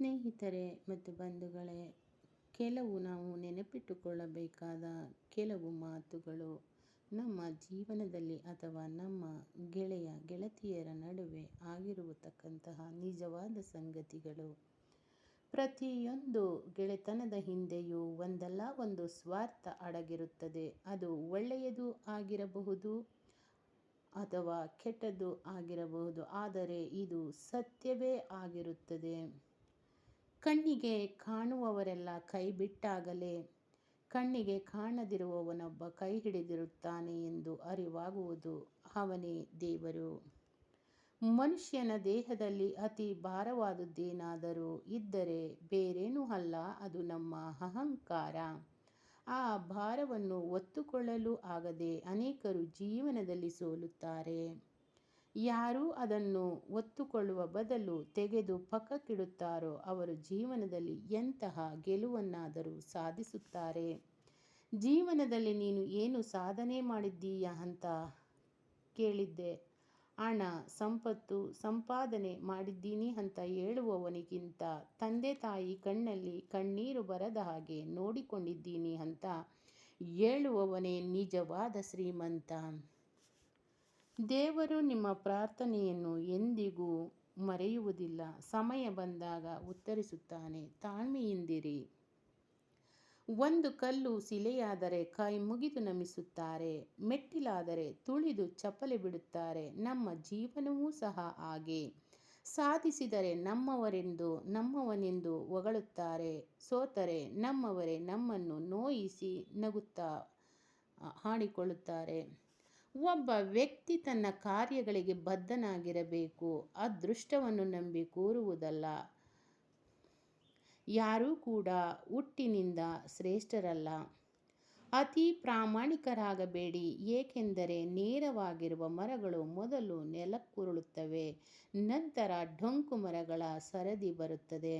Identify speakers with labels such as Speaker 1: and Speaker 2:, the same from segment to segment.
Speaker 1: ಸ್ನೇಹಿತರೆ ಮತ್ತು ಬಂಧುಗಳೇ, ಕೆಲವು ನಾವು ನೆನಪಿಟ್ಟುಕೊಳ್ಳಬೇಕಾದ ಕೆಲವು ಮಾತುಗಳು ನಮ್ಮ ಜೀವನದಲ್ಲಿ ಅಥವಾ ನಮ್ಮ ಗೆಳೆಯ, ಗೆಳತಿಯರ ನಡುವೆ ಆಗಿರುವತಕ್ಕಂತಹ ನಿಜವಾದ ಸಂಗತಿಗಳು. ಪ್ರತಿಯೊಂದು ಗೆಳೆತನದ ಹಿಂದೆಯೂ ಒಂದಲ್ಲ, ಒಂದು ಸ್ವಾರ್ಥ ಅಡಗಿರುತ್ತದೆ. ಅದು ಒಳ್ಳೆಯದು ಆಗಿರಬಹುದು ಅಥವಾ ಕೆಟ್ಟದ್ದು ಆಗಿರಬಹುದು, ಆದರೆ ಇದು ಸತ್ಯವೇ ಆಗಿರುತ್ತದೆ. ಕಣ್ಣಿಗೆ ಕಾಣುವವರೆಲ್ಲ ಕೈ ಬಿಟ್ಟಾಗಲೇ ಕಣ್ಣಿಗೆ ಕಾಣದಿರುವವನೊಬ್ಬ ಕೈ ಹಿಡಿದಿರುತ್ತಾನೆ ಎಂದು ಅರಿವಾಗುವುದು. ಅವನೇ ದೇವರು. ಮನುಷ್ಯನ ದೇಹದಲ್ಲಿ ಅತಿ ಭಾರವಾದದ್ದೇನಾದರೂ ಇದ್ದರೆ ಬೇರೇನೂ ಅಲ್ಲ, ಅದು ನಮ್ಮ ಅಹಂಕಾರ. ಆ ಭಾರವನ್ನು ಒತ್ತುಕೊಳ್ಳಲು ಆಗದೆ ಅನೇಕರು ಜೀವನದಲ್ಲಿ ಸೋಲುತ್ತಾರೆ. ಯಾರು ಅದನ್ನು ಒತ್ತುಕೊಳ್ಳುವ ಬದಲು ತೆಗೆದು ಪಕ್ಕಕ್ಕಿಡುತ್ತಾರೋ ಅವರು ಜೀವನದಲ್ಲಿ ಎಂತಹ ಗೆಲುವನ್ನಾದರೂ ಸಾಧಿಸುತ್ತಾರೆ. ಜೀವನದಲ್ಲಿ ನೀನು ಏನು ಸಾಧನೆ ಮಾಡಿದ್ದೀಯಾ ಅಂತ ಕೇಳಿದ್ದೆ. ಹಣ, ಸಂಪತ್ತು, ಸಂಪಾದನೆ ಮಾಡಿದ್ದೀನಿ ಅಂತ ಹೇಳುವವನಿಗಿಂತ ತಂದೆ ತಾಯಿ ಕಣ್ಣಲ್ಲಿ ಕಣ್ಣೀರು ಬರದ ಹಾಗೆ ನೋಡಿಕೊಂಡಿದ್ದೀನಿ ಅಂತ ಹೇಳುವವನೇ ನಿಜವಾದ ಶ್ರೀಮಂತ. ದೇವರು ನಿಮ್ಮ ಪ್ರಾರ್ಥನೆಯನ್ನು ಎಂದಿಗೂ ಮರೆಯುವುದಿಲ್ಲ. ಸಮಯ ಬಂದಾಗ ಉತ್ತರಿಸುತ್ತಾನೆ, ತಾಳ್ಮೆಯಿಂದಿರಿ. ಒಂದು ಕಲ್ಲು ಶಿಲೆಯಾದರೆ ಕೈ ಮುಗಿದು ನಮಿಸುತ್ತಾರೆ, ಮೆಟ್ಟಿಲಾದರೆ ತುಳಿದು ಚಪ್ಪಲಿ ಬಿಡುತ್ತಾರೆ, ನಮ್ಮ ಜೀವನವೂ ಸಹ ಹಾಗೆ. ಸಾಧಿಸಿದರೆ ನಮ್ಮವರೆಂದು, ನಮ್ಮವನೆಂದು ಹೊಗಳುತ್ತಾರೆ. ಸೋತರೆ ನಮ್ಮವರೇ ನಮ್ಮನ್ನು ನೋಯಿಸಿ ನಗುತ್ತಾ, ಹಾಡಿಕೊಳ್ಳುತ್ತಾರೆ. ಒಬ್ಬ ವ್ಯಕ್ತಿ ತನ್ನ ಕಾರ್ಯಗಳಿಗೆ ಬದ್ಧನಾಗಿರಬೇಕು, ಅದೃಷ್ಟವನ್ನು ನಂಬಿ ಕೂರುವುದಲ್ಲ. ಯಾರೂ ಕೂಡ ಹುಟ್ಟಿನಿಂದ ಶ್ರೇಷ್ಠರಲ್ಲ. ಅತಿ ಪ್ರಾಮಾಣಿಕರಾಗಬೇಡಿ, ಏಕೆಂದರೆ ನೇರವಾಗಿರುವ ಮರಗಳು ಮೊದಲು ನೆಲಕ್ಕುರುಳುತ್ತವೆ, ನಂತರ ಡೊಂಕು ಮರಗಳ ಸರದಿ ಬರುತ್ತದೆ.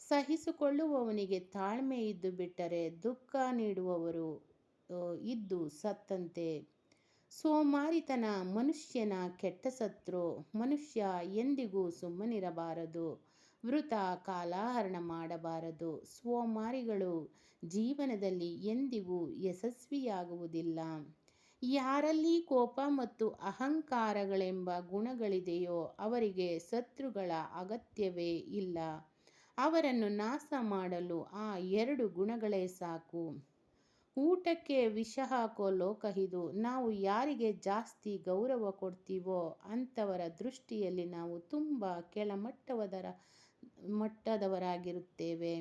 Speaker 1: ಸಹಿಸಿಕೊಳ್ಳುವವನಿಗೆ ತಾಳ್ಮೆ ಇದ್ದು ಬಿಟ್ಟರೆ ದುಃಖ ನೀಡುವವರು ಇದ್ದು ಸತ್ತಂತೆ. ಸೋಮಾರಿತನ ಮನುಷ್ಯನ ಕೆಟ್ಟ ಸತ್ರು, ಮನುಷ್ಯ ಎಂದಿಗೂ ಸುಮ್ಮನಿರಬಾರದು. ವೃತ ಕಾಲಹರಣ ಮಾಡಬಾರದು. ಸೋಮಾರಿಗಳು ಜೀವನದಲ್ಲಿ ಎಂದಿಗೂ ಯಶಸ್ವಿಯಾಗುವುದಿಲ್ಲ. ಯಾರಲ್ಲಿ ಕೋಪ ಮತ್ತು ಅಹಂಕಾರಗಳೆಂಬ ಗುಣಗಳಿದೆಯೋ ಅವರಿಗೆ ಶತ್ರುಗಳ ಅಗತ್ಯವೇ ಇಲ್ಲ. ಅವರನ್ನು ನಾಶ ಮಾಡಲು ಆ ಎರಡು ಗುಣಗಳೇ ಸಾಕು. ಊಟಕ್ಕೆ ವಿಷ ಹಾಕೋ ಲೋಕ ಇದು. ನಾವು ಯಾರಿಗೆ ಜಾಸ್ತಿ ಗೌರವ ಕೊಡ್ತೀವೋ ಅಂಥವರ ದೃಷ್ಟಿಯಲ್ಲಿ ನಾವು ತುಂಬ ಕೆಳಮಟ್ಟವದರ, ಮಟ್ಟದವರಾಗಿರುತ್ತೇವೆ.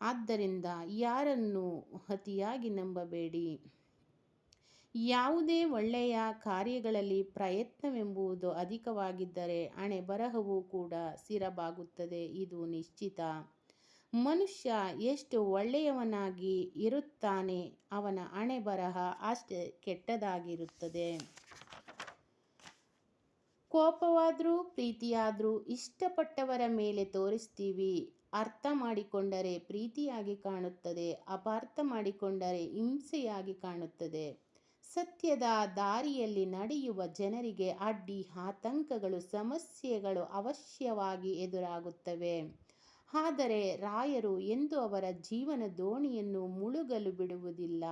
Speaker 1: ಆದ್ದರಿಂದ ಯಾರನ್ನು ಅತಿಯಾಗಿ ನಂಬಬೇಡಿ. ಯಾವುದೇ ಒಳ್ಳೆಯ ಕಾರ್ಯಗಳಲ್ಲಿ ಪ್ರಯತ್ನವೆಂಬುದು ಅಧಿಕವಾಗಿದ್ದರೆ ಹಣೆ ಬರಹವೂ ಕೂಡ ಸಿರಬಾಗುತ್ತದೆ. ಇದು ನಿಶ್ಚಿತ. ಮನುಷ್ಯ ಎಷ್ಟು ಒಳ್ಳೆಯವನಾಗಿ ಇರುತ್ತಾನೆ ಅವನ ಹಣೆ ಬರಹ ಅಷ್ಟೇ ಕೆಟ್ಟದಾಗಿರುತ್ತದೆ. ಕೋಪವಾದರೂ ಪ್ರೀತಿಯಾದರೂ ಇಷ್ಟಪಟ್ಟವರ ಮೇಲೆ ತೋರಿಸ್ತೀವಿ. ಅರ್ಥ ಮಾಡಿಕೊಂಡರೆ ಪ್ರೀತಿಯಾಗಿ ಕಾಣುತ್ತದೆ, ಅಪಾರ್ಥ ಮಾಡಿಕೊಂಡರೆ ಹಿಂಸೆಯಾಗಿ ಕಾಣುತ್ತದೆ. ಸತ್ಯದ ದಾರಿಯಲ್ಲಿ ನಡೆಯುವ ಜನರಿಗೆ ಅಡ್ಡಿ ಆತಂಕಗಳು, ಸಮಸ್ಯೆಗಳು ಅವಶ್ಯವಾಗಿ ಎದುರಾಗುತ್ತವೆ. ಆದರೆ ರಾಯರು ಎಂದು ಅವರ ಜೀವನ ದೋಣಿಯನ್ನು ಮುಳುಗಲು ಬಿಡುವುದಿಲ್ಲ.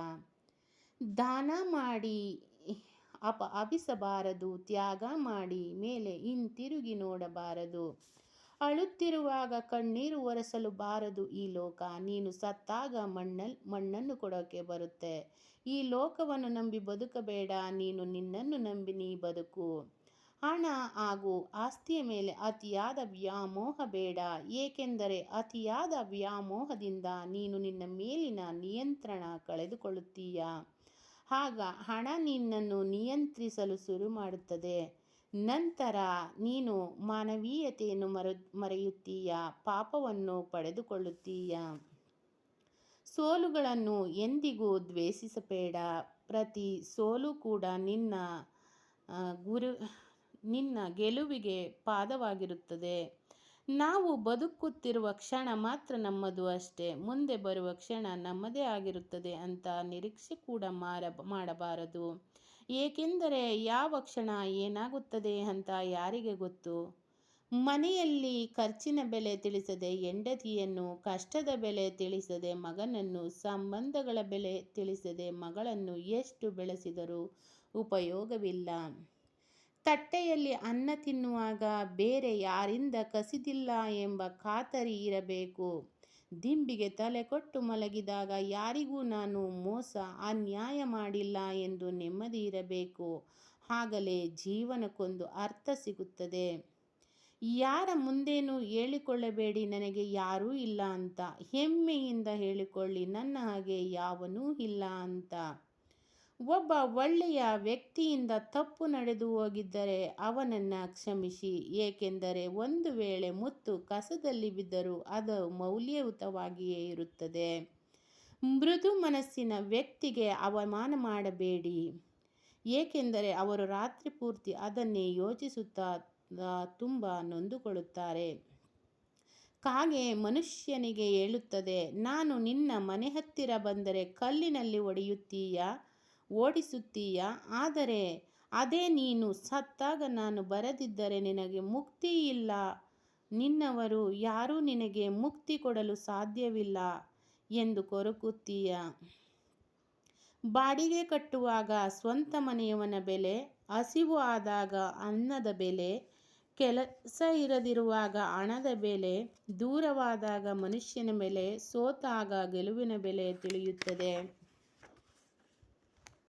Speaker 1: ದಾನ ಮಾಡಿ, ಅಪ ಅವಿಸಬಾರದು ತ್ಯಾಗ ಮಾಡಿ ಮೇಲೆ ಹಿಂತಿರುಗಿ ನೋಡಬಾರದು. ಅಳುತ್ತಿರುವಾಗ ಕಣ್ಣೀರು ಒರೆಸಲು ಬಾರದು ಈ ಲೋಕ. ನೀನು ಸತ್ತಾಗ ಮಣ್ಣಲ್, ಮಣ್ಣನ್ನು ಕೊಡೋಕೆ ಬರುತ್ತೆ. ಈ ಲೋಕವನ್ನು ನಂಬಿ ಬದುಕಬೇಡ. ನೀನು ನಿನ್ನನ್ನು ನಂಬಿ ನೀ ಬದುಕು. ಹಣ ಹಾಗೂ ಆಸ್ತಿಯ ಮೇಲೆ ಅತಿಯಾದ ವ್ಯಾಮೋಹ ಬೇಡ, ಏಕೆಂದರೆ ಅತಿಯಾದ ವ್ಯಾಮೋಹದಿಂದ ನೀನು ನಿನ್ನ ಮೇಲಿನ ನಿಯಂತ್ರಣ ಕಳೆದುಕೊಳ್ಳುತ್ತೀಯ? ಆಗ ಹಣ ನಿನ್ನನ್ನು ನಿಯಂತ್ರಿಸಲು ಶುರು ಮಾಡುತ್ತದೆ. ನಂತರ ನೀನು ಮಾನವೀಯತೆಯನ್ನು ಮರ, ಮರೆಯುತ್ತೀಯ? ಪಾಪವನ್ನು ಪಡೆದುಕೊಳ್ಳುತ್ತೀಯ? ಸೋಲುಗಳನ್ನು ಎಂದಿಗೂ ದ್ವೇಷಿಸಬೇಡ. ಪ್ರತಿ ಸೋಲು ಕೂಡ ನಿನ್ನ ಗುರು ನಿನ್ನ ಗೆಲುವಿಗೆ ಪಾದವಾಗಿರುತ್ತದೆ. ನಾವು ಬದುಕುತ್ತಿರುವ ಕ್ಷಣ ಮಾತ್ರ ನಮ್ಮದು ಅಷ್ಟೇ. ಮುಂದೆ ಬರುವ ಕ್ಷಣ ನಮ್ಮದೇ ಆಗಿರುತ್ತದೆ ಅಂತ ನಿರೀಕ್ಷೆ ಕೂಡ ಮಾರ, ಮಾಡಬಾರದು. ಏಕೆಂದರೆ ಯಾವ ಕ್ಷಣ ಏನಾಗುತ್ತದೆ ಅಂತ ಯಾರಿಗೆ ಗೊತ್ತು? ಮನೆಯಲ್ಲಿ ಖರ್ಚಿನ ಬೆಲೆ ತಿಳಿಸದೆ ಹೆಂಡತಿಯನ್ನು, ಕಷ್ಟದ ಬೆಲೆ ತಿಳಿಸದೆ ಮಗನನ್ನು, ಸಂಬಂಧಗಳ ಬೆಲೆ ತಿಳಿಸದೆ ಮಗಳನ್ನು ಎಷ್ಟು ಬೆಳೆಸಿದರೂ ಉಪಯೋಗವಿಲ್ಲ. ತಟ್ಟೆಯಲ್ಲಿ ಅನ್ನ ತಿನ್ನುವಾಗ ಬೇರೆ ಯಾರಿಂದ ಕಸಿದಿಲ್ಲ ಎಂಬ ಖಾತರಿ ಇರಬೇಕು. ದಿಂಬಿಗೆ ತಲೆ ಕೊಟ್ಟು ಮಲಗಿದಾಗ ಯಾರಿಗೂ ನಾನು ಮೋಸ, ಅನ್ಯಾಯ ಮಾಡಿಲ್ಲ ಎಂದು ನೆಮ್ಮದಿ ಇರಬೇಕು. ಆಗಲೇ ಜೀವನಕ್ಕೊಂದು ಅರ್ಥ ಸಿಗುತ್ತದೆ. ಯಾರ ಮುಂದೇನೂ ಹೇಳಿಕೊಳ್ಳಬೇಡಿ, ನನಗೆ ಯಾರೂ ಇಲ್ಲ ಅಂತ, ಹೆಮ್ಮೆಯಿಂದ ಹೇಳಿಕೊಳ್ಳಿ, ನನ್ನ ಹಾಗೆ ಯಾವನೂ ಇಲ್ಲ ಅಂತ. ಒಬ್ಬ ಒಳ್ಳೆಯ ವ್ಯಕ್ತಿಯಿಂದ ತಪ್ಪು ನಡೆದು ಹೋಗಿದ್ದರೆ ಅವನನ್ನು ಕ್ಷಮಿಸಿ, ಏಕೆಂದರೆ ಒಂದು ವೇಳೆ ಮುತ್ತು ಕಸದಲ್ಲಿ ಬಿದ್ದರೂ ಅದು ಮೌಲ್ಯಯುತವಾಗಿಯೇ ಇರುತ್ತದೆ. ಮೃದು ಮನಸ್ಸಿನ ವ್ಯಕ್ತಿಗೆ ಅವಮಾನ ಮಾಡಬೇಡಿ, ಏಕೆಂದರೆ ಅವರು ರಾತ್ರಿ ಪೂರ್ತಿ ಅದನ್ನೇ ಯೋಚಿಸುತ್ತಾ ತುಂಬ ನೊಂದುಕೊಳ್ಳುತ್ತಾರೆ. ಕಾಗೆ ಮನುಷ್ಯನಿಗೆ ಹೇಳುತ್ತದೆ, ನಾನು ನಿನ್ನ ಮನೆ ಹತ್ತಿರ ಬಂದರೆ ಕಲ್ಲಿನಲ್ಲಿ ಹೊಡೆಯುತ್ತೀಯ ಓಡಿಸುತ್ತೀಯ? ಆದರೆ ಅದೇ ನೀನು ಸತ್ತಾಗ ನಾನು ಬರದಿದ್ದರೆ ನಿನಗೆ ಮುಕ್ತಿ ಇಲ್ಲ. ನಿನ್ನವರು ಯಾರೂ ನಿನಗೆ ಮುಕ್ತಿ ಕೊಡಲು ಸಾಧ್ಯವಿಲ್ಲ ಎಂದು ಕೊರಕುತ್ತೀಯ. ಬಾಡಿಗೆ ಕಟ್ಟುವಾಗ ಸ್ವಂತ ಮನೆಯವನ ಬೆಲೆ, ಹಸಿವು ಆದಾಗ ಅನ್ನದ ಬೆಲೆ, ಕೆಲಸ ಇರದಿರುವಾಗ ಹಣದ ಬೆಲೆ, ದೂರವಾದಾಗ ಮನುಷ್ಯನ ಬೆಲೆ, ಸೋತಾಗ ಗೆಲುವಿನ ಬೆಲೆ ತಿಳಿಯುತ್ತದೆ.